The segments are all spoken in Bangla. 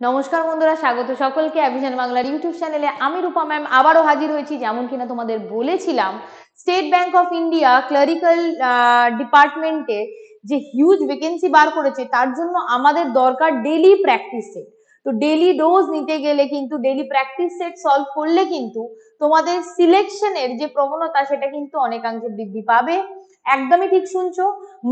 নমস্কার বন্ধুরা, স্বাগত সকলকে অ্যাভিশন বাংলার ইউটিউব চ্যানেলে। আমি রূপা ম্যাম আবারও হাজির হয়েছি, যেমন কিনা তোমাদের বলেছিলাম State Bank of India clerical ডিপার্টমেন্টে যে হিউজ ভ্যাকেন্সি বার করেছে, তার জন্য আমাদের দরকার ডেলি প্র্যাকটিস সেট তো ডেলি ডোজ নিতে গেলে কিন্তু ডেলি প্র্যাকটিস সেট সলভ করলে কিন্তু তোমাদের সিলেকশনের যে প্রবণতা, সেটা কিন্তু অনেকাংশে বৃদ্ধি পাবে। একদমই ঠিক শুনছো।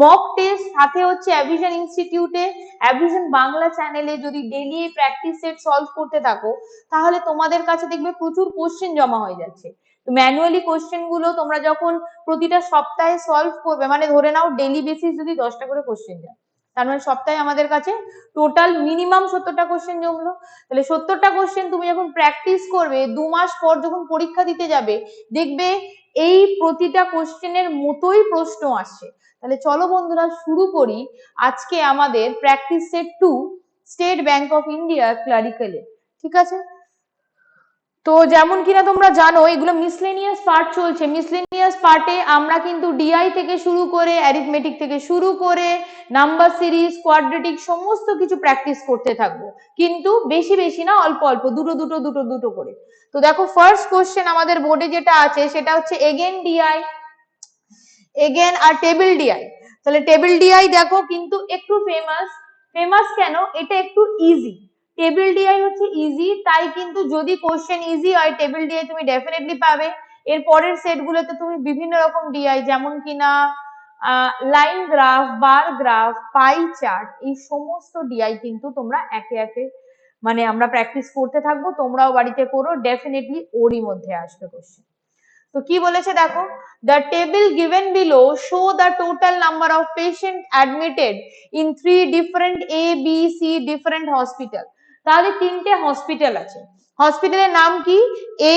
মক টেস্ট সাথে হচ্ছে অ্যাভিশন ইনস্টিটিউটে অ্যাভিশন বাংলা চ্যানেলে যদি ডেলি প্র্যাকটিস সেট সলভ করতে থাকো, তাহলে তোমাদের কাছে দেখবে প্রচুর কোশ্চেন জমা হয়ে যাচ্ছে। তো ম্যানুয়ালি কোশ্চেনগুলো তোমরা যখন প্রতিটা সপ্তাহে সলভ করবে মানে ধরে নাও ডেলি বেসিস যদি দশটা করে কোশ্চেন যায়, তার মানে সপ্তাহে আমাদের কাছে টোটাল মিনিমাম সত্তরটা কোশ্চেন জমলো। তাহলে সত্তরটা কোশ্চেন তুমি যখন প্র্যাকটিস করবে, দু মাস পর যখন পরীক্ষা দিতে যাবে, দেখবে এই প্রতিটা কোশ্চেনের মতোই প্রশ্ন আসে। তাহলে চলো বন্ধুরা শুরু করি। আজকে আমাদের practice set two State Bank of India ক্লারিক্যালে ঠিক আছে? তো যেমন কিনা তোমরা জানো, এগুলো মিসলেনিয়াস পার্ট চলছে। মিসলেনিয়াস পার্টে আমরা কিন্তু ডিআই থেকে শুরু করে অ্যারিথমেটিক থেকে শুরু করে নাম্বার সিরিজ কোয়াড্রেটিক সমস্ত কিছু প্র্যাকটিস করতে থাকব। কিন্তু বেশি বেশি না, অল্প অল্প, দুটো দুটো দুটো দুটো করে। তো দেখো ফার্স্ট কোশ্চেন আমাদের বোর্ডে যেটা আছে, সেটা হচ্ছে এগেন ডিআই এগেন আর টেবিল ডিআই তাহলে টেবিল ডিআই দেখো কিন্তু একটু ফেমাস ফেমাস কেন? এটা একটু ইজি টেবিল ডিআই হচ্ছে ইজি তাই কিন্তু যদি কোশ্চেন ইজি হয় টেবিল ডিআই তুমি ডেফিনেটলি পাবে। এর পরের সেট গুলোতে তুমি বিভিন্ন রকম ডিআই যেমন কিনা line graph bar graph pie chart এই সমস্ত ডিআই কিন্তু তোমরা একে একে মানে আমরা প্র্যাকটিস করতে থাকব, তোমরাও বাড়িতে করো ডেফিনেটলি ওরই মধ্যে আসবে কোশ্চেন তো কি বলেছে দেখো? The table given below show the total number of patient admitted in three different A B C different hospital তাহলে তিনটে হসপিটাল আছে। হসপিটালের নাম কি? এ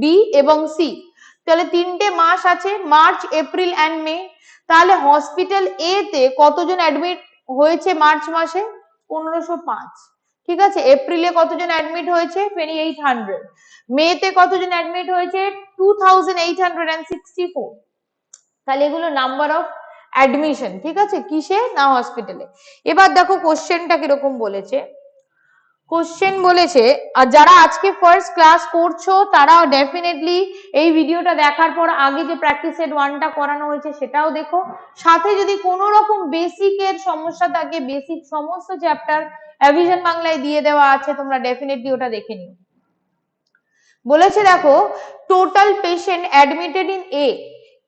বি এবং সি তাহলে তিনটে মাস আছে মার্চ এপ্রিল অ্যান্ড মে তাহলে হসপিটাল এ তে কতজন অ্যাডমিট হয়েছে মার্চ মাসে? পনেরোশো পাঁচ। ঠিক আছে? এপ্রিলে কতজন অ্যাডমিট হয়েছে? টোয়েন্টি এইট হান্ড্রেড মেতে কতজন অ্যাডমিট হয়েছে? Two thousand eight hundred and sixty তাহলে এগুলো নাম্বার অফ অ্যাডমিশন ঠিক আছে? কিসে? না হসপিটালে এবার দেখো কোশ্চেনটা কীরকম বলেছে। কোশ্চেন বলেছে, আর যারা আজকে ফার্স্ট ক্লাস করছ তারা ডেফিনেটলি এই ভিডিওটা দেখার পর আগে যে প্র্যাকটিস সেট ওয়ানটা করানো হয়েছে, সেটাও দেখো। সাথে যদি কোনো রকম বেসিকের সমস্যা থাকে বেসিক সমস্ত চ্যাপ্টার অ্যাভিশন বাংলায় দিয়ে দেওয়া আছে, তোমরা ডেফিনেটলি ওটা দেখে নিও। বলেছে দেখো total patient admitted in A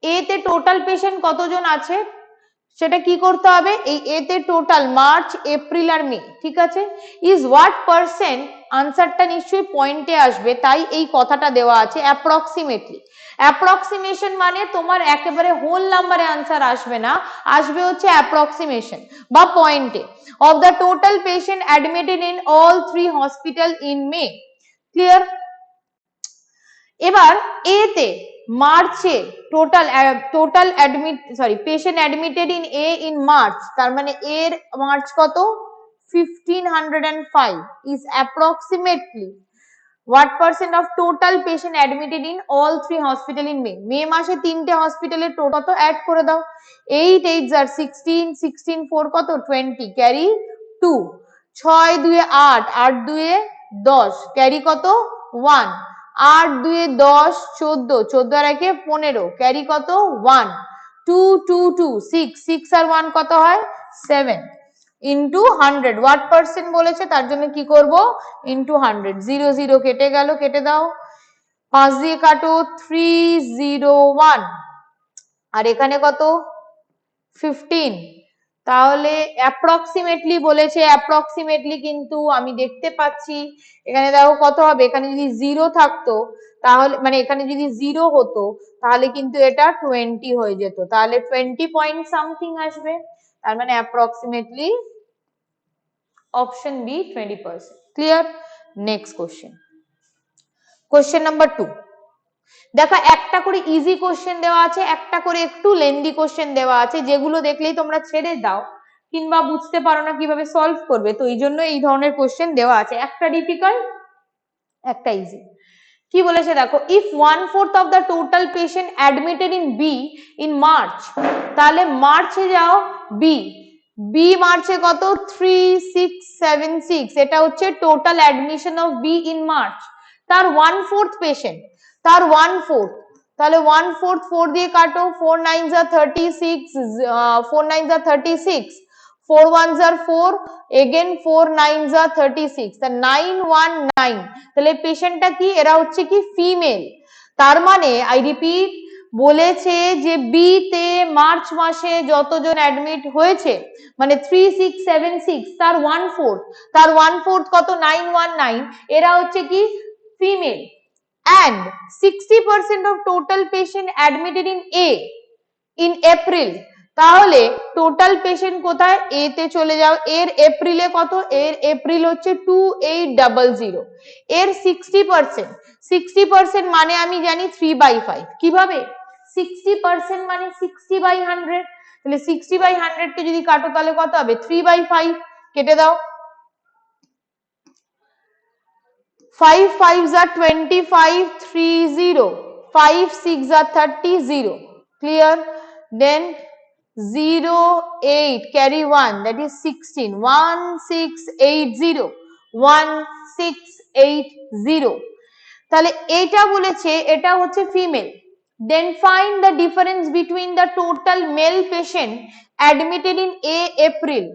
এতে টোটাল পেশেন্ট কতজন আছে? সেটা কি করতে হবে? এই এতে টোটাল মার্চ এপ্রিল আর মে ঠিক আছে? ইজ হোয়াট পার্সেন্ট আনসারটা নিশ্চয়ই পয়েন্টে আসবে, তাই এই কথাটা দেওয়া আছে অ্যাপ্রক্সিমেটলি অ্যাপ্রক্সিমেশন মানে তোমার একেবারে হোল নাম্বারে আনসার আসবে না, আসবে হচ্ছে অ্যাপ্রক্সিমেশন বা পয়েন্টে of the total patient admitted in all three hospital in May clear এবার এতে মার্চে total total admit sorry patient admitted in A in March তার মানে এর মার্চ কত? Fifteen hundred and five is approximately what percent of total patient admitted in all three hospital in May May মাসে তিনটে হসপিটালের টোটাল তো অ্যাড করে দাও। এইট এইট আর সিক্সটিন সিক্সটিন ফোর কত? টোয়েন্টি ক্যারি টু ছয়, দুয়ে আট আট, দুয়ে দশ ক্যারি কত? ওয়ান আট, দুয়ে দশ, চোদ্দ চোদ্দ আর একে পনেরো। ক্যারি কত? One two two two six six আর ওয়ান কত হয়? Seven into hundred what percent বলেছে? তার জন্য কি করব? ইন্টু হান্ড্রেড জিরো জিরো কেটে গেল, কেটে দাও। পাঁচ দিয়ে কাটো থ্রি জিরো ওয়ান আর এখানে কত? ফিফটিন তাহলে অ্যাপ্রক্সিমেটলি বলেছে অ্যাপ্রক্সিমেটলি কিন্তু আমি দেখতে পাচ্ছি। এখানে দেখো কত হবে, এখানে যদি জিরো থাকতো, তাহলে মানে এখানে যদি জিরো হতো, তাহলে কিন্তু এটা টোয়েন্টি হয়ে যেত। তাহলে টোয়েন্টি পয়েন্ট সামথিং আসবে, তার মানে approximately option B twenty percent clear next question question number two দেখো, একটা করে ইজি কোশ্চেন দেওয়া আছে, একটা করে একটু লেন্দি কোশ্চেন দেওয়া আছে, যেগুলো দেখলেই তোমরা ছেড়ে দাও কিংবা বুঝতে পারো না কীভাবে সলভ করবে। তো এই জন্য এই ধরনের কোশ্চেন দেওয়া আছে। একটা ডিফিকাল্ট একটা ইজি কি বলেছে দেখো if one fourth of the total patient admitted in B in March তাহলে মার্চে যাও বি বি মার্চে কত? থ্রি সিক্স সেভেন সিক্স এটা হচ্ছে total admission of B in March তার ওয়ান ফোর্থ পেশেন্ট তার ওয়ান ফোর্থ তাহলে ওয়ান ফোর্থ ফোর দিয়ে কাটো ফোর নাইন যা থার্টি সিক্স ফোর নাইন যা থার্টি সিক্স ফোর ওয়ান জার ফোর এগেন ফোর নাইন যা থার্টি সিক্স তা নাইন ওয়ান নাইন তাহলে পেশেন্টটা কি? এরা হচ্ছে কি? ফিমেল তার মানে আই রিপিট বলেছে যে বি তে মার্চ মাসে যতজন অ্যাডমিট হয়েছে মানে থ্রি সিক্স সেভেন সিক্স তার ওয়ান ফোর্থ তার ওয়ান ফোর্থ কত? নাইন ওয়ান নাইন এরা হচ্ছে কি? Female and 60% of total patient admitted in A in April. তাহলে টোটাল পেশেন্ট কোথায়? এ তে চলে যাও। এর এপ্রিলে কত? এর এপ্রিল হচ্ছে টু এইট ডাবল জিরো এর সিক্সটি পার্সেন্ট সিক্সটি পার্সেন্ট মানে আমি জানি থ্রি বাই ফাইভ কীভাবে? সিক্সটি পার্সেন্ট মানে সিক্সটি বাই হান্ড্রেড তাহলে সিক্সটি বাই হান্ড্রেড কে যদি কাটো, তাহলে কত হবে? থ্রি বাই ফাইভ কেটে দাও। five fives are 25 3 0 5 6 are 30 0 clear then 0 8 carry 1 that is 16 1 6 8 0 1 6 8 0 তাহলে এটা বলেছে এটা হচ্ছে female then find the difference between the total male patient admitted in A April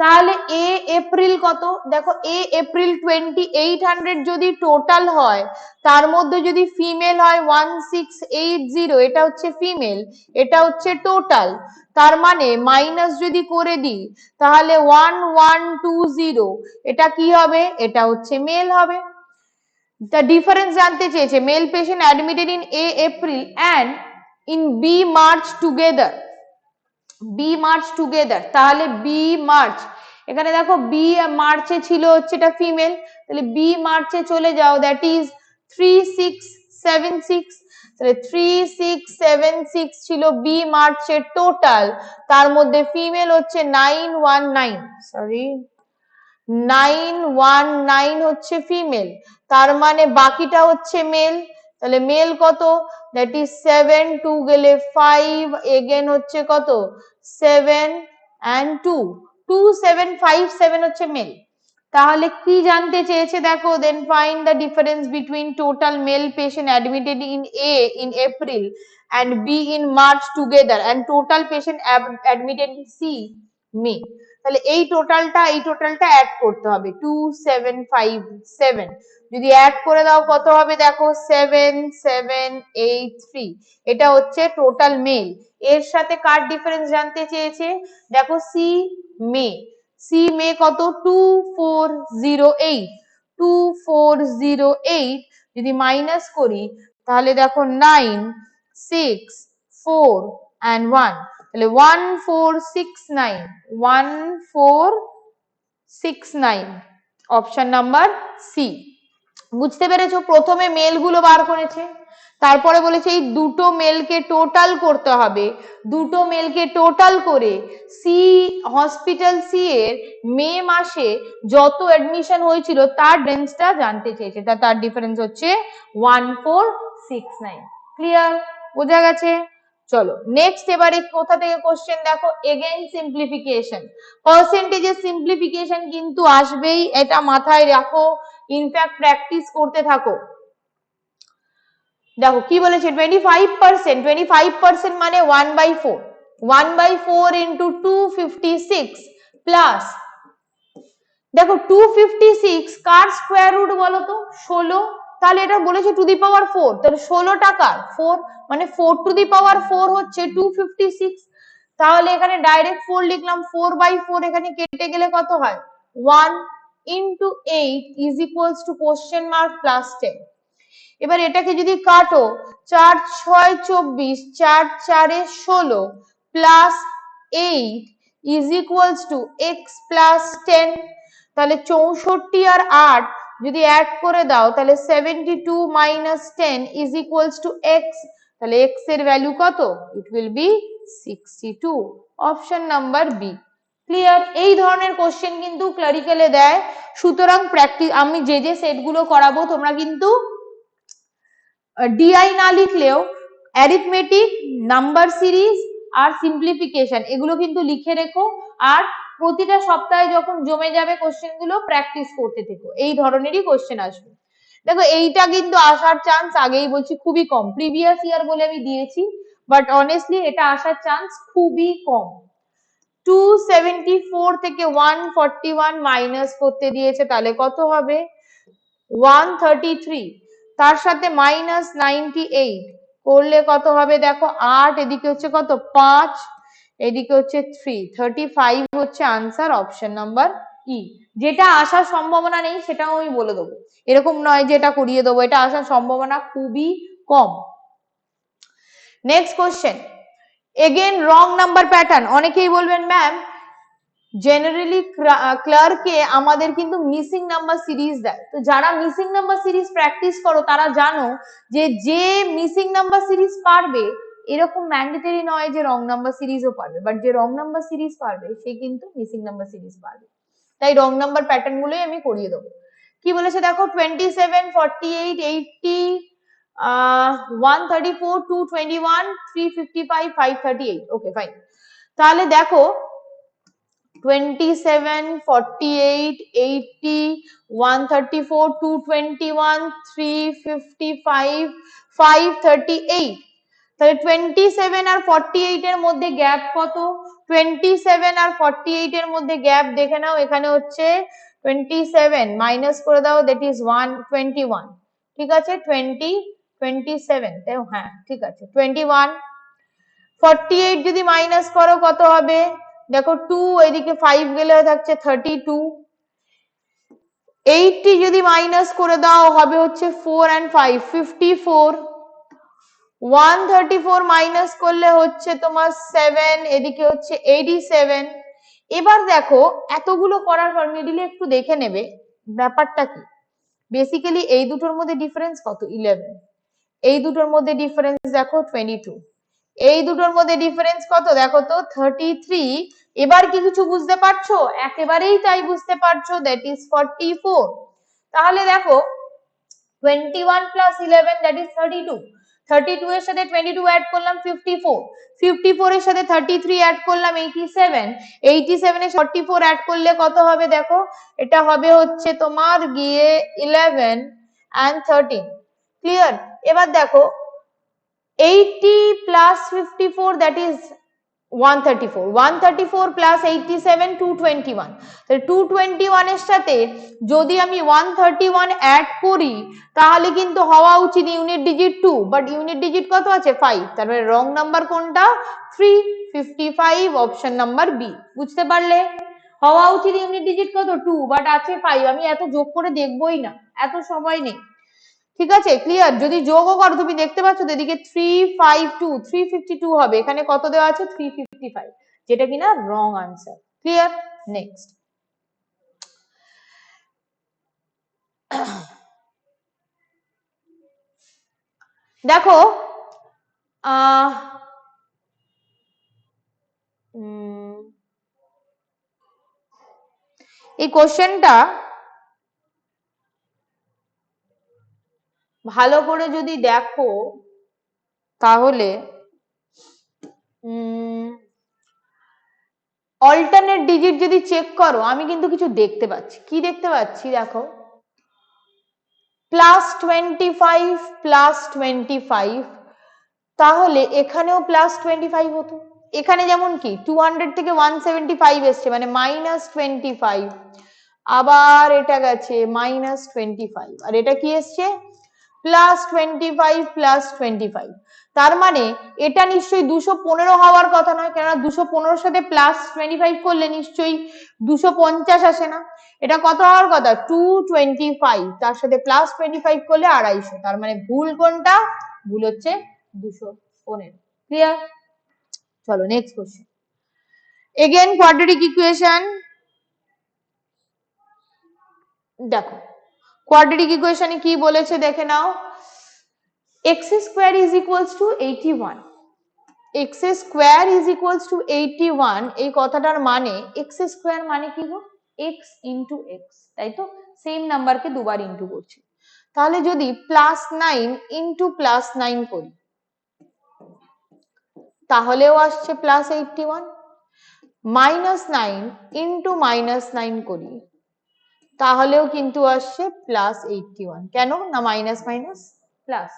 তাহলে এ এপ্রিল কত? দেখো A April twenty eight hundred যদি টোটাল হয়, তার মধ্যে যদি ফিমেল হয় ওয়ান সিক্স এইট জিরো এটা হচ্ছে ফিমেল এটা হচ্ছে টোটাল তার মানে মাইনাস যদি করে দিই, তাহলে ওয়ান ওয়ান টু জিরো এটা কি হবে? এটা হচ্ছে মেল হবে। the difference জানতে চেয়েছে male patient admitted in A April and in B March together B March together তাহলে বি মার্চ এখানে দেখো বি মার্চে ছিল হচ্ছে এটা ফিমেল তাহলে বি মার্চে চলে যাও that is three six seven six তাহলে থ্রি সিক্স সেভেন সিক্স ছিল বি মার্চের টোটাল তার মধ্যে ফিমেল হচ্ছে nine one nine sorry nine one nine হচ্ছে ফিমেল তার মানে বাকিটা হচ্ছে মেল তাহলে মেল কত? দ্যাট ইজ সেভেন টু গেলে ফাইভ এগেন হচ্ছে কত? Seven and two two seven five seven হচ্ছে মেল তাহলে কি জানতে চেয়েছে দেখো? Then find the difference between total male patient admitted in A in April and B in March together and total patient admitted in C May. তাহলে এই টোটালটা এই টোটালটা অ্যাড করতে হবে। টু সেভেন ফাইভ সেভেন যদি অ্যাড করে দাও, কত হবে? দেখো সেভেন সেভেন এইট থ্রি এটা হচ্ছে টোটাল মেল এর সাথে কার ডিফারেন্স জানতে চেয়েছে? দেখো সি মে সি মে কত? Two four zero eight two four zero eight যদি মাইনাস করি, তাহলে দেখো nine six four and one তাহলে one four six nine one four six nine option number C বুঝতে পেরেছ? প্রথমে মেলগুলো বার করেছে, তারপরে বলেছে এই দুটো মেলকে টোটাল করতে হবে। দুটো মেলকে টোটাল করে সি হসপিটাল সি এর মে মাসে যত অ্যাডমিশন হয়েছিল, তার রেঞ্জটা জানতে চেয়েছে। তা তার ডিফারেন্স হচ্ছে one four six nine clear বোঝা গেছে? চলো নেক্সট এবারে কোথা থেকে কোশ্চেন দেখো? এগেইন সিম্পলিফিকেশন পার্সেন্টেজের সিম্পলিফিকেশন কিন্তু আসবেই, এটা মাথায় রাখো ইনফ্যাক্ট প্র্যাকটিস করতে থাকো। দেখো, কি বলেছে? Twenty five percent twenty five percent মানে one by four one by four into two fifty six plus দেখো টু ফিফটি সিক্স কার স্কোয়ার রুট বলো তো? ষোলো। তাহলে এটা বলেছে টু দি পাওয়ার ফোর তাহলে ষোলো টাকার ফোর মানে four to the power four হচ্ছে টু ফিফটি সিক্স তাহলে এখানে ডাইরেক্ট ফোর লিখলাম ফোর বাই ফোর এখানে কেটে গেলে কত হয়? One into eight is equals to question mark plus ten এবার এটাকে যদি কাটো, চার ছয় চব্বিশ, চার চারে ষোলো plus eight is equals to x plus ten তাহলে চৌষট্টি আর আট যদি অ্যাড করে দাও, তাহলে seventy two minus ten is equals to x তাহলে এক্সের ভ্যালু কত? It will be sixty two option number B clear এই ধরনের কোশ্চেন কিন্তু ক্লারিক্যালে দেয়। সুতরাং প্র্যাকটিস আমি যে যে সেটগুলো করাবো, তোমরা কিন্তু ডিআই না লিখলেও অ্যারিথমেটিক নাম্বার সিরিজ আর সিম্পলিফিকেশন এগুলো কিন্তু লিখে রেখো। আর প্রতিটা সপ্তাহে যখন জমে যাবে কোশ্চেনগুলো প্র্যাকটিস করতে থেকো। এই ধরনেরই কোশ্চেন আসবে। দেখো, এইটা কিন্তু আসার চান্স আগেই বলছি, খুবই কম। প্রিভিয়াস ইয়ার বলে আমি দিয়েছি বাট অনেস্টলি এটা আসার চান্স খুবই কম। টু সেভেন্টি ফোর থেকে ওয়ান ফর্টি ওয়ান মাইনাস করতে দিয়েছে, তাহলে কত হবে? ওয়ান থার্টি থ্রি তার সাথে মাইনাস নাইনটি এইট করলে কত হবে দেখো, আট, এদিকে হচ্ছে কত? পাঁচ, এদিকে হচ্ছে থ্রি থার্টি ফাইভ হচ্ছে আনসার অপশন নাম্বার ই যেটা আসার সম্ভাবনা নেই, সেটাও আমি বলে দেবো। এরকম নয় যে এটা করিয়ে দেবো, এটা আসার সম্ভাবনা খুবই কম। Next question again wrong number pattern অনেকেই বলবেন ম্যাম জেনারেলি ক্লার্কে আমাদের কিন্তু মিসিং নাম্বার সিরিজ দেয়। তো যারা মিসিং নাম্বার সিরিজ প্র্যাকটিস করো, তারা জানো যে যে মিসিং নাম্বার সিরিজ পারবে, এরকম ম্যান্ডেটরি নয় যে রং নাম্বার সিরিজও পারবে। বাট যে রং নাম্বার সিরিজ পারবে, সে কিন্তু মিসিং নাম্বার সিরিজ পারবে। তাই রং নাম্বার প্যাটার্ন গুলোই আমি করিয়ে দেবো। কি বলেছে দেখো? Twenty seven forty eight eighty one thirty four two twenty one three fifty five five thirty eight okay fine তাহলে দেখো twenty seven forty eight eighty one thirty four two twenty one three fifty five five thirty eight তাহলে টোয়েন্টি সেভেন আর ফর্টি এইট এর মধ্যে গ্যাপ কত? টোয়েন্টি সেভেন আর ফর্টি এইট এর মধ্যে গ্যাপ দেখে নাও, এখানে হচ্ছে টোয়েন্টি সেভেন মাইনাস করে দাও that is one twenty one ঠিক আছে? টোয়েন্টি টোয়েন্টি সেভেন হ্যাঁ ঠিক আছে টোয়েন্টি ওয়ান ফর্টি এইট যদি মাইনাস করো, কত হবে? দেখো টু এদিকে ফাইভ গেলে থাকছে থার্টি টু এইটটি যদি মাইনাস করে দাও, হবে হচ্ছে four and five fifty four one thirty four minus করলে হচ্ছে তোমার সেভেন এদিকে হচ্ছে এইটি সেভেন এবার দেখো, এতগুলো করার পর মিডিলে একটু দেখে নেবে, ব্যাপারটা কি? বেসিক্যালি এই দুটোর মধ্যে ডিফারেন্স কত? ইলেভেন এই দুটোর মধ্যে ডিফারেন্স দেখো টোয়েন্টি টু এই দুটোর মধ্যে ডিফারেন্স কত? দেখো তো থার্টি থ্রি এবার কি কিছু বুঝতে পারছ? একেবারেই তাই বুঝতে পারছ দ্যাট ইজ ফর্টি ফোর তাহলে দেখো twenty one plus eleven that is thirty two thirty two এর সাথে টোয়েন্টি টু অ্যাড করলাম ফিফটি ফোর ফিফটি ফোর এর সাথে থার্টি থ্রি অ্যাড করলাম এইটি সেভেন এইটি সেভেন এ ফর্টি ফোর অ্যাড করলে কত হবে দেখো? এটা হবে হচ্ছে তোমার গিয়ে ইলেভেন অ্যান্ড থার্টিন ক্লিয়ার এবার দেখো eighty plus fifty four that is 134 134 plus 87 221 তাহলে 221 এর সাথে যদি আমি 131 অ্যাড করি, তাহলে কিন্তু হওয়া উচিত unit digit 2 but unit digit কত আছে? 5 তারপরে রং নাম্বার কোনটা? 355 অপশন নাম্বার বি বুঝতে পারলে? হওয়া ইউনিট ডিজিট কত? 2 বাট আছে 5 আমি এত যোগ করে দেখবই না। এত সময় নেই। ঠিক আছে? ক্লিয়ার যদি যোগও করো, তুমি দেখতে পাচ্ছ এদিকে three five two three fifty two হবে। এখানে কত দেওয়া আছে? থ্রি ফিফটি ফাইভ যেটা কিনা রং আনসার ক্লিয়ার নেক্সট দেখো এই কোশ্চেনটা ভালো করে যদি দেখো, তাহলে অল্টারনেট ডিজিট যদি চেক করো, আমি কিন্তু কিছু দেখতে পাচ্ছি। কি দেখতে পাচ্ছি দেখো? Plus twenty five plus twenty five তাহলে এখানেও প্লাস টোয়েন্টি ফাইভ হতো। এখানে যেমন কি টু হান্ড্রেড থেকে ওয়ান সেভেন্টি ফাইভ এসছে মানে মাইনাস টোয়েন্টি ফাইভ আবার এটা গেছে মাইনাস টোয়েন্টি ফাইভ আর এটা কি এসছে? Plus twenty five plus twenty five তার মানে এটা নিশ্চয়ই দুশো পনেরো হওয়ার কথা নয়, কেননা দুশো পনেরোর সাথে প্লাস টোয়েন্টি ফাইভ করলে নিশ্চয়ই দুশো পঞ্চাশ আসে না। এটা কত হওয়ার কথা? টু টোয়েন্টি ফাইভ তার সাথে প্লাস টোয়েন্টি ফাইভ করলে আড়াইশো। তার মানে ভুল কোনটা? ভুল হচ্ছে দুশো পনেরো। ক্লিয়ার চলো next question again quadratic equation দেখো কোয়াড্রেটিক ইকুয়েশনে কি বলেছে দেখে নাও। x square is equals to eighty one x square is equals to eighty one এই কথাটার মানে এক্স স্কোয়ার মানে কি গো? এক্স ইন্টু এক্স তাই তো? সেম নাম্বারকে দুবার ইন্টু করছি। তাহলে যদি plus nine into plus nine করি, তাহলেও আসছে plus eighty one minus nine into minus nine করি তাহলেও কিন্তু আসছে প্লাস এইটটি ওয়ান কেন? না মাইনাস মাইনাস প্লাস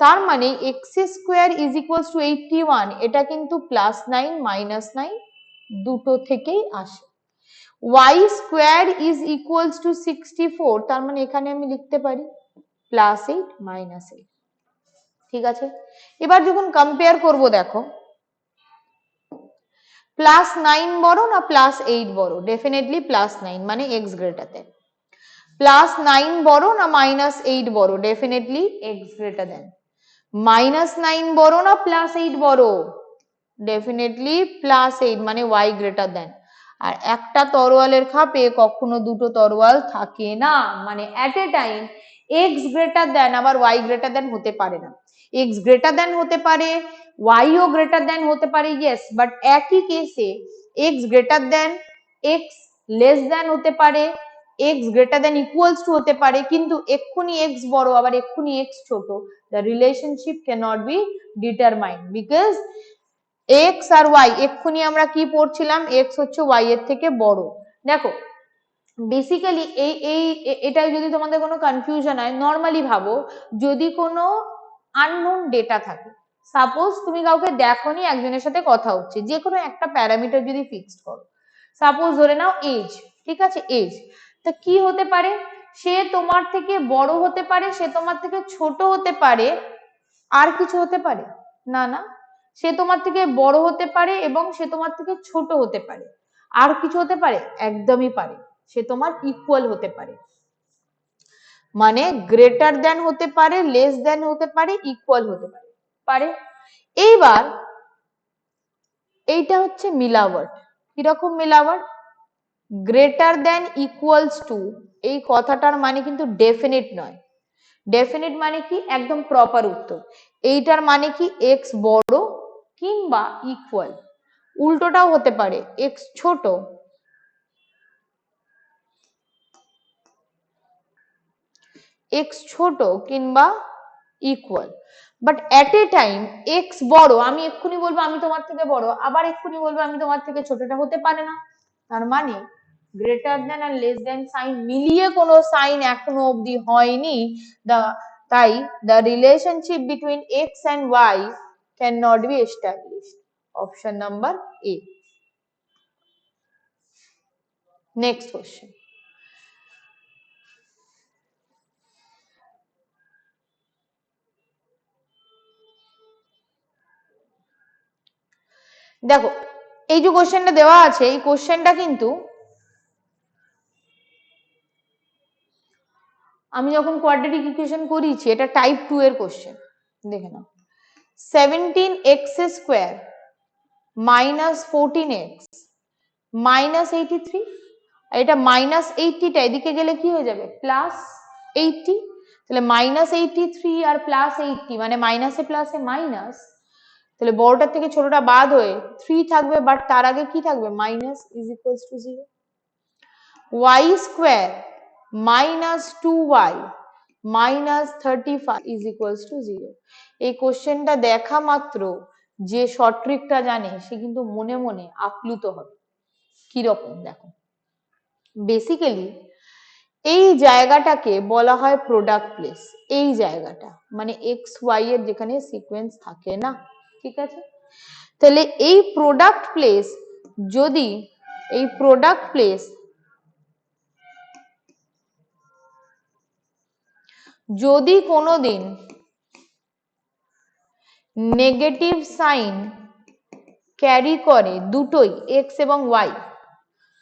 তার মানে x square is equals to eighty one এটা কিন্তু প্লাস নাইন মাইনাস নাইন দুটো থেকেই আসে। Y square is equals to sixty four তার মানে এখানে আমি লিখতে পারি প্লাস এইট মাইনাস এইট ঠিক আছে? এবার যখন কম্পেয়ার করব, দেখো। প্লাস নাইন বড় না প্লাস এইট বড়? ডেফিনেটলি প্লাস নাইন মানে x greater than plus nine বড় না মাইনাস এইট বড় definitely x greater than minus nine বড় না প্লাস এইট বড় ডেফিনেটলি প্লাস এইট মানে ওয়াই গ্রেটার দেন আর একটা তরোয়ালের খাপে কখনো দুটো তরোয়াল থাকে না। মানে at a time x greater than আবার ওয়াই গ্রেটার দেন হতে পারে না। এক্স গ্রেটার দেন হতে পারে ওয়াইও গ্রেটার দেন হতে পারে ইয়েস বাট একই কেসে x greater than x less than হতে পারে। X greater than equals to হতে পারে, কিন্তু এক্ষুনি এক্স বড়, আবার এক্ষুনি এক্স ছোট। The relationship cannot be determined because x R y এক্ষুনি আমরা কি পড়ছিলাম? এক্স হচ্ছে ওয়াই এর থেকে বড়। দেখো বেসিক্যালি এই এই, এটাই যদি তোমাদের কোনো কনফিউশন হয় নর্মালি ভাবো যদি কোনো আননোন ডেটা থাকে সাপোজ তুমি কাউকে দেখোনি, একজনের সাথে কথা হচ্ছে যে কোনো একটা প্যারামিটার যদি ফিক্সড করো। সাপোজ ধরে নাও এজ ঠিক আছে? এজ তা কি হতে পারে? সে তোমার থেকে বড় হতে পারে? সে তোমার থেকে ছোট হতে পারে? আর কিছু হতে পারে? না না। সে তোমার থেকে বড় হতে পারে এবং সে তোমার থেকে ছোট হতে পারে। আর কিছু হতে পারে? একদমই পারে। সে তোমার ইকুয়াল হতে পারে। মানে গ্রেটার দেন হতে পারে লেস দেন হতে পারে ইকুয়াল হতে পারে। পারে? এইবার এইটা হচ্ছে মিলাওয়ার্ড কীরকম মিলাওয়ার্ড গ্রেটার দেন ইকুয়ালস টু এই কথাটার মানে কিন্তু ডেফিনিট নয়। ডেফিনিট মানে কি? একদম প্রপার উত্তর। এইটার মানে কি? এক্স বড় কিংবা ইকুয়াল উল্টোটাও হতে পারে এক্স ছোট। এক্স ছোট কিংবা equal but at a time x বড়, আমি এক্ষুনি বলব আমি তোমার থেকে বড়, আবার এক্ষুনি বলব আমি তোমার থেকে ছোটটা হতে পারে না। তার মানে গ্রেটার দেন আর লেস দেন সাইন মিলিয়ে কোনো সাইন এখনও অবধি হয়নি। দা তাই the relationship between x and y can not be established option number A next question দেখো, এই যে কোশ্চেনটা দেওয়া আছে, এই কোশ্চেনটা কিন্তু আমি যখন কোয়াড্রেটিক ইকুয়েশন করিয়েছি, এটা টাইপ টু এর কোশ্চেন দেখে নাও। Seventeen x square minus fourteen x minus eighty three এটা মাইনাস এইটিটা এদিকে গেলে কি হয়ে যাবে? প্লাস এইটি তাহলে মাইনাস এইটি থ্রি আর প্লাস এইটি মানে মাইনাসে প্লাসে মাইনাস তাহলে বড়টার থেকে ছোটটা বাদ হয়ে থ্রি থাকবে বাট তার আগে কি থাকবে? Minus is equals to zero y square minus two y minus thirty five is equals to zero এই কোশ্চেনটা দেখা মাত্র যে শর্ট ট্রিকটা জানে, সে কিন্তু মনে মনে আপ্লুত হবে। কীরকম দেখো? বেসিক্যালি এই জায়গাটাকে বলা হয় প্রোডাক্ট প্লেস এই জায়গাটা মানে এক্স ওয়াই এর যেখানে সিকোয়েন্স থাকে না, ঠিক আছে? তাহলে এই প্রোডাক্ট প্লেস যদি, এই প্রোডাক্ট প্লেস যদি কোনোদিন নেগেটিভ সাইন ক্যারি করে দুটোই এক্স এবং ওয়াই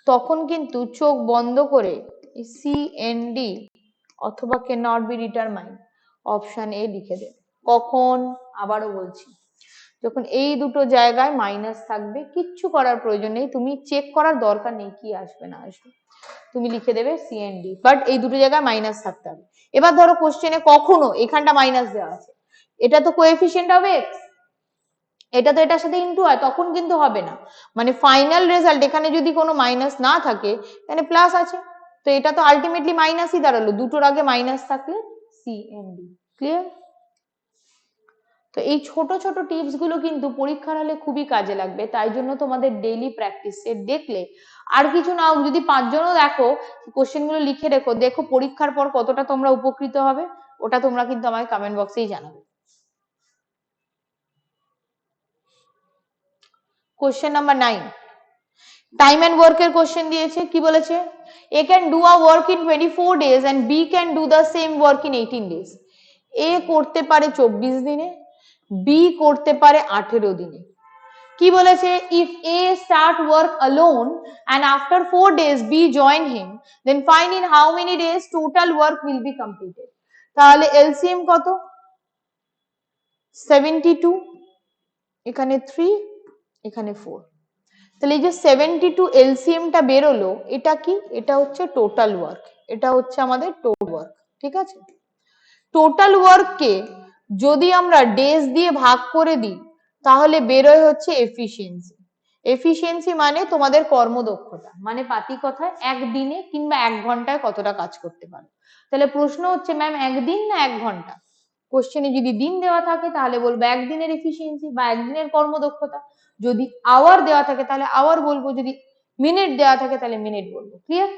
তখন কিন্তু চোখ বন্ধ করে সি এন ডি অথবা can not be determine option A লিখে দেবে। কখন? আবারও বলছি। যখন এই দুটো জায়গায় মাইনাস থাকবে, কিচ্ছু করার প্রয়োজন নেই। তুমি চেক করার দরকার নেই কি আসবে না আসবে। তুমি লিখে দেবে সিএনডি বাট এই দুটো জায়গায় মাইনাস থাকতে হবে। এবার ধরো কোশ্চেনে কখনো এখানটা মাইনাস দেওয়া আছে। এটা তো কোএফিসিয়েন্ট হবে এটা তো এটার সাথে ইনটু হয়, তখন কিন্তু হবে না। মানে ফাইনাল রেজাল্ট এখানে যদি কোনো মাইনাস না থাকে, তাহলে প্লাস আছে। তো এটা তো আলটিমেটলি মাইনাসই দাঁড়াল। দুটোর আগে মাইনাস থাকলে সিএনডি ক্লিয়ার তো এই ছোট ছোট টিপসগুলো কিন্তু পরীক্ষার হলে খুবই কাজে লাগবে। তাই জন্য তোমাদের ডেইলি প্র্যাকটিস দেখলে আর কিছু নাও যদি পাঁচজনও দেখো কোশ্চেনগুলো লিখে রেখো, দেখো পরীক্ষার পর কতটা তোমরা উপকৃত হবে, ওটা তোমরা কিন্তু আমাকে কমেন্ট বক্সেই জানাবে। Question number nine time and ওয়ার্কের কোশ্চেন দিয়েছে, কি বলেছে? A can do a work in twenty four days and B can do the same work in eighteen days A করতে পারে চব্বিশ দিনে বি করতে পারে আঠেরো দিনে। কি বলেছে? If A start work alone and after four days B join him then find in how many days total work will be completed তাহলে এলসিএম কত? সেভেন্টি টু এখানে থ্রি এখানে ফোর তাহলে এই যে সেভেন্টি টু এলসিএমটা বেরোলো, এটা কি? এটা হচ্ছে টোটাল ওয়ার্ক এটা হচ্ছে আমাদের টোটাল ওয়ার্ক ঠিক আছে? টোটাল ওয়ার্ককে যদি আমরা ডেজ দিয়ে ভাগ করে দিই, তাহলে বেরোয় হচ্ছে এফিসিয়েন্সি এফিসিয়েন্সি মানে তোমাদের কর্মদক্ষতা মানে পাতি কথায় একদিনে কিংবা এক ঘন্টায় কতটা কাজ করতে পারো। তাহলে প্রশ্ন হচ্ছে ম্যাম একদিন না এক ঘণ্টা? কোশ্চেনে যদি দিন দেওয়া থাকে, তাহলে বলব একদিনের এফিসিয়েন্সি বা একদিনের কর্মদক্ষতা। যদি আওয়ার দেওয়া থাকে, তাহলে আওয়ার বলব। যদি মিনিট দেওয়া থাকে, তাহলে মিনিট বলব। ক্লিয়ার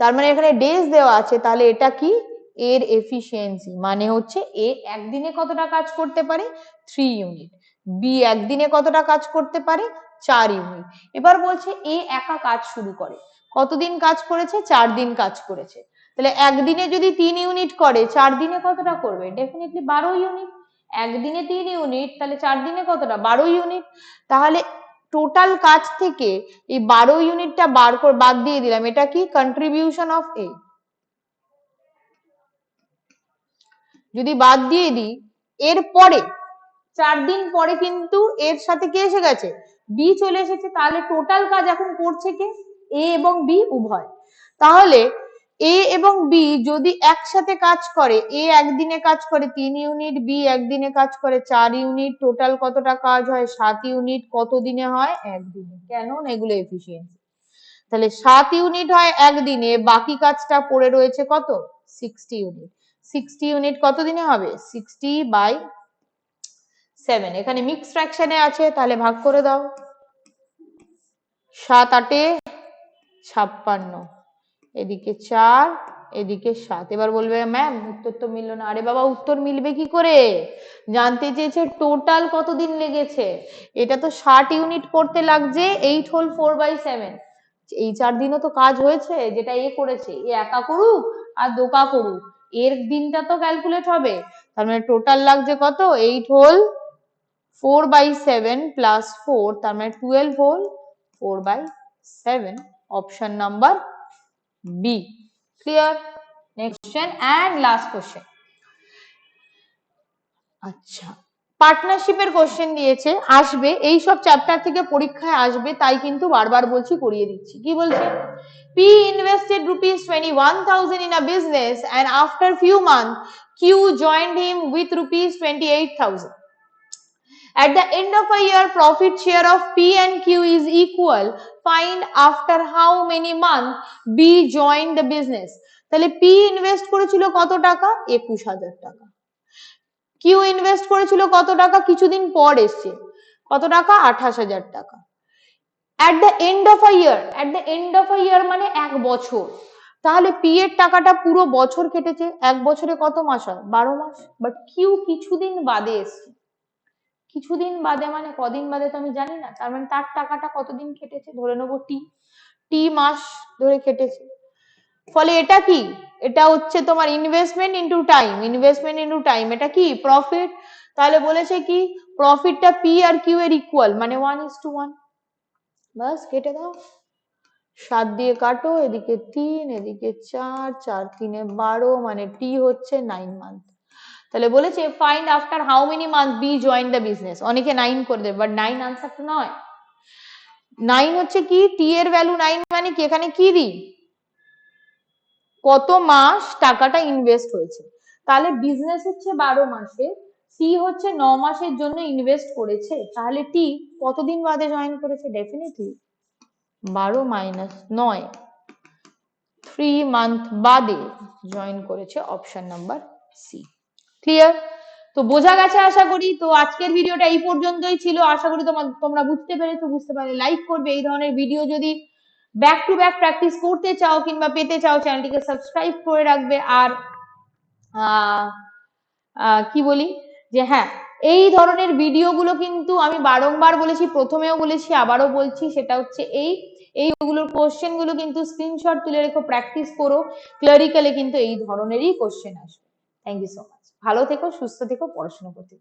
তার মানে এখানে ডেজ দেওয়া আছে, তাহলে এটা কি? এর এফিসিয়েন্সি মানে হচ্ছে এ একদিনে কতটা কাজ করতে পারে? থ্রি ইউনিট বি একদিনে কতটা কাজ করতে পারে? চার ইউনিট এবার বলছে এ একা কাজ শুরু করে। কতদিন কাজ করেছে? চার দিন কাজ করেছে। তাহলে একদিনে যদি তিন ইউনিট করে, চার দিনে কতটা করবে? ডেফিনেটলি বারো ইউনিট একদিনে তিন ইউনিট তাহলে চার দিনে কতটা? বারো ইউনিট তাহলে টোটাল কাজ থেকে এই বারো ইউনিটটা বার বাদ দিয়ে দিলাম। এটা কি? কন্ট্রিবিউশন অফ এ যদি বাদ দিয়ে দিই, এর পরে, চার দিন পরে কিন্তু এর সাথে কে এসে গেছে? বি চলে এসেছে। তাহলে টোটাল কাজ এখন করছে কে? এ এবং বি উভয়। তাহলে এ এবং বি যদি একসাথে কাজ করে এ একদিনে কাজ করে তিন ইউনিট বি একদিনে কাজ করে চার ইউনিট টোটাল কতটা কাজ হয়? সাত ইউনিট কত দিনে হয়? একদিনে। কেন? এগুলো এফিসিয়েন্সি তাহলে সাত ইউনিট হয় একদিনে, বাকি কাজটা পড়ে রয়েছে কত? সিক্সটি ইউনিট সিক্সটি ইউনিট কত দিনে হবে? সিক্সটি বাই সেভেন এখানে মিক্স ফ্র্যাকশনে আছে, তাহলে ভাগ করে দাও। সাত আটে ছাপ্পান্ন। এদিকে চার, এদিকে সাত। এবার বলবে ম্যাম উত্তর তো মিললো না। আরে বাবা, উত্তর মিলবে কি করে? জানতে চেয়েছে টোটাল কতদিন লেগেছে? এটা তো ষাট ইউনিট করতে লাগছে eight whole four by seven এই চার দিনও তো কাজ হয়েছে, যেটা এ করেছে। এ একা করুক আর দোকা করুক। এর দিনটা তো ক্যালকুলেট হবে। তার মানে টোটাল লাগছে কত? Eight whole four by seven plus four তার মানে twelve whole four by seven option number B clear next question and last question আচ্ছা পার্টনারশিপের কোশ্চেন দিয়েছে আসবে এই সব চ্যাপ্টার থেকে পরীক্ষায় আসবে তাই কিন্তু বারবার বলছি করিয়ে দিচ্ছি কি বলছে P invested rupees 21,000 in a business and after few months Q joined him with rupees 28,000. At the end of a year, profit share of P and Q is equal. Find after how many months B joined the business. তাহলে P ইনভেস্ট করেছিল কত টাকা একুশ হাজার টাকা কিউ ইনভেস্ট করেছিল কত টাকা? কিছুদিন পর এসছে। কত টাকা? আঠাশ হাজার টাকা। At the end of a year at the end of a year মানে এক বছর। তাহলে পি এর টাকাটা পুরো বছর কেটেছে। এক বছরে কত মাস হয়? বারো মাস। বাট কিউ কিছুদিন বাদে এসছে। কিছুদিন বাদে মানে কদিন বাদে তো আমি জানি না। তার মানে তার টাকাটা কতদিন কেটেছে? ধরে নেব টি টি মাস ধরে কেটেছে। ফলে এটা কি? এটা হচ্ছে তোমার investment into time investment into time এটা কি? প্রফিট তাহলে বলেছে কি? প্রফিটটা পি আর কিউ এর ইকুয়াল মানে ওয়ান ইস টু ওয়ান বাস কেটে দাও। সাত দিয়ে কাটো, এদিকে তিন, এদিকে চার চার তিনে বারো মানে টি হচ্ছে নাইন মান্থ তাহলে বলেছে find after how many month B join the business অনেকে নাইন করে দেবে বাট নাইন আনসারটা নয়। নাইন হচ্ছে কি? টি এর ভ্যালু নাইন মানে কি? এখানে কি দিই? কত মাস টাকাটা ইনভেস্ট হয়েছে? তাহলে বিজনেস হচ্ছে বারো মাসে সি হচ্ছে ন মাসের জন্য ইনভেস্ট করেছে, তাহলে টি কতদিন বাদে জয়েন করেছে? ডেফিনেটলি বারো মাইনাস নয় থ্রি মান্থ বাদে জয়েন করেছে অপশন নাম্বার সি ক্লিয়ার তো বোঝা গেছে আশা করি, তো আজকের ভিডিওটা এই পর্যন্তই ছিল। আশা করি তোমার তোমরা বুঝতে পেরেছ, বুঝতে পারলে লাইক করবে। এই ধরনের ভিডিও যদি ব্যাক টু ব্যাক প্র্যাকটিস করতে চাও কিংবা পেতে চাও চ্যানেলটিকে সাবস্ক্রাইব করে রাখবে। আর কি বলি? যে হ্যাঁ এই ধরনের ভিডিওগুলো কিন্তু আমি বারংবার বলেছি, প্রথমেও বলেছি, আবারও বলছি, সেটা হচ্ছে এই। এইগুলোর কোশ্চেনগুলো কিন্তু স্ক্রিনশট তুলে রেখো প্র্যাকটিস করো। ক্লারিক্যালে কিন্তু এই ধরনেরই কোশ্চেন আসবে। থ্যাংক ইউ সো মাচ ভালো থেকো, সুস্থ থেকো, পড়াশোনা করতে